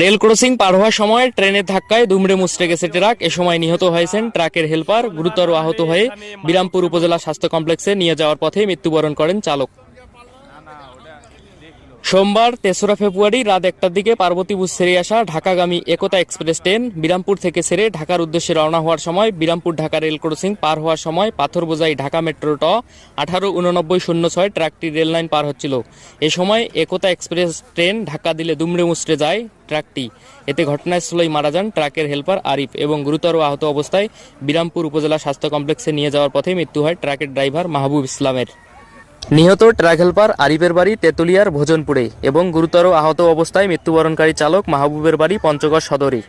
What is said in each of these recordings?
Rail crossing পার হওয়ার সময় ট্রেনের ধাক্কায় দুমড়ে মুচড়ে গেছে ট্রাক। এ সময় নিহত হয়েছেন ট্রাকের হেলপার, গুরুতর আহত হয়ে বিরামপুর উপজেলা স্বাস্থ্য কমপ্লেক্সে নিয়ে যাওয়ার পথে মৃত্যুবরণ করেন চালক। সোমবার তেসরা ফেব্রুয়ারি রাত একটার দিকে পার্বতীপুর ছেড়ে আসা ঢাকাগামী একতা এক্সপ্রেস ট্রেন বিরামপুর থেকে ছেড়ে ঢাকার উদ্দেশ্যে রওনা হওয়ার সময় বিরামপুর ঢাকা রেল ক্রসিং পার হওয়ার সময় পাথর বোঝাই ঢাকা মেট্রো ট আঠারো উননব্বই শূন্য ছয় ট্রাকটি রেল লাইন পার হচ্ছিল। এ সময় একতা এক্সপ্রেস ট্রেন ঢাকা দিলে দুমড়ে মুচড়ে যায় ট্রাকটি। এতে ঘটনাস্থলেই মারা যান ট্রাকের হেলপার আরিফ এবং গুরুতর আহত অবস্থায় বিরামপুর উপজেলা স্বাস্থ্য কমপ্লেক্সে নিয়ে যাওয়ার পথে মৃত্যু হয় ট্রাকের ড্রাইভার মাহবুব ইসলামের। নিহত ট্রাক হেলপার আরিফের বাড়ি তেতুলিয়ার ভোজনপুরে এবং গুরুতর আহত অবস্থায় মৃত্যুবরণকারী চালক মাহবুবের বাড়ি পঞ্চগড় সদরে।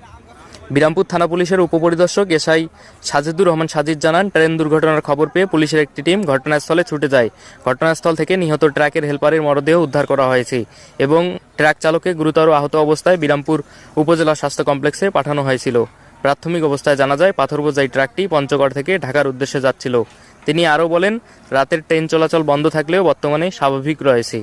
বিরামপুর থানা পুলিশের উপপরিদর্শক এসআই সাজিদুর রহমান সাজিদ জানান, ট্রেন দুর্ঘটনার খবর পেয়ে পুলিশের একটি টিম ঘটনাস্থলে ছুটে যায়। ঘটনাস্থল থেকে নিহত ট্রাকের হেলপারের মরদেহ উদ্ধার করা হয়েছে এবং ট্রাক চালককে গুরুতর আহত অবস্থায় বিরামপুর উপজেলা স্বাস্থ্য কমপ্লেক্সে পাঠানো হয়েছিল। প্রাথমিক অবস্থায় জানা যায় পাথর বোঝাই ট্রাকটি পঞ্চগড় থেকে ঢাকার উদ্দেশ্যে যাচ্ছিল। তিনি আরও বলেন রাতের ট্রেন চলাচল বন্ধ থাকলেও বর্তমানে স্বাভাবিক রয়েছে।